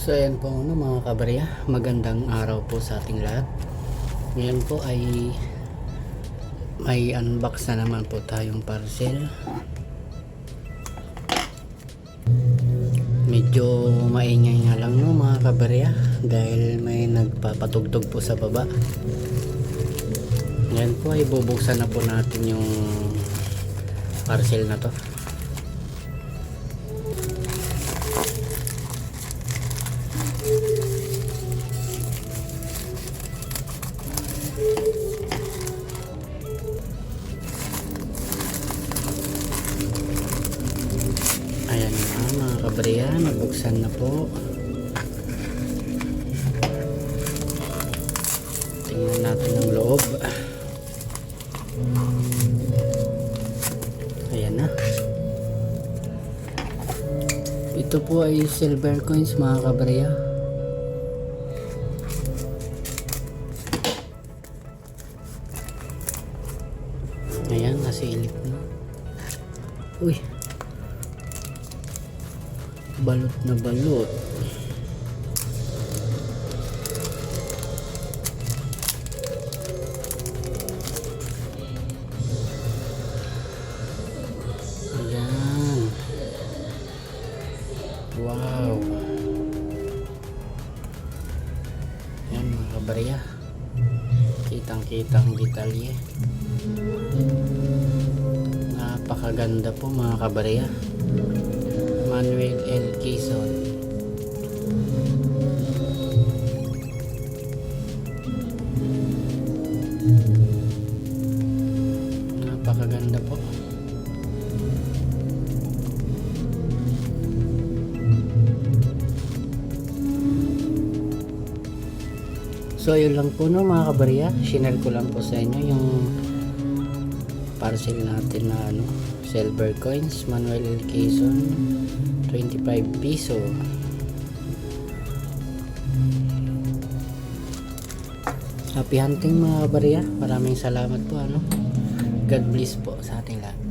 So ayan po ano, mga kabarya, magandang araw po sa ating lahat. Ngayon po ay may unbox na naman po tayong parcel. Medyo maingay nga lang no mga kabarya dahil may nagpapatugtog po sa baba. Ngayon po ay bubuksan na po natin yung parcel na to. Mga kabarya, nabuksan na po. Tingnan natin ang loob. Ayan na. Ito po ay silver coins mga kabarya. Ayan, nasilip na. Uy. Balot na balot. Ayan. Wow. Ayan mga kabarya. Kitang-kitang detalye. Napakaganda po mga kabarya. Manuel L. Quezon. Napakaganda po. So yun lang po no mga kabarya. Shinare ko lang po sa inyo yung parcel natin na ano, silver coins Manuel L. Quezon 25 piso. Happy hunting mga kabarya maraming salamat po ano. God bless po sa ating lahat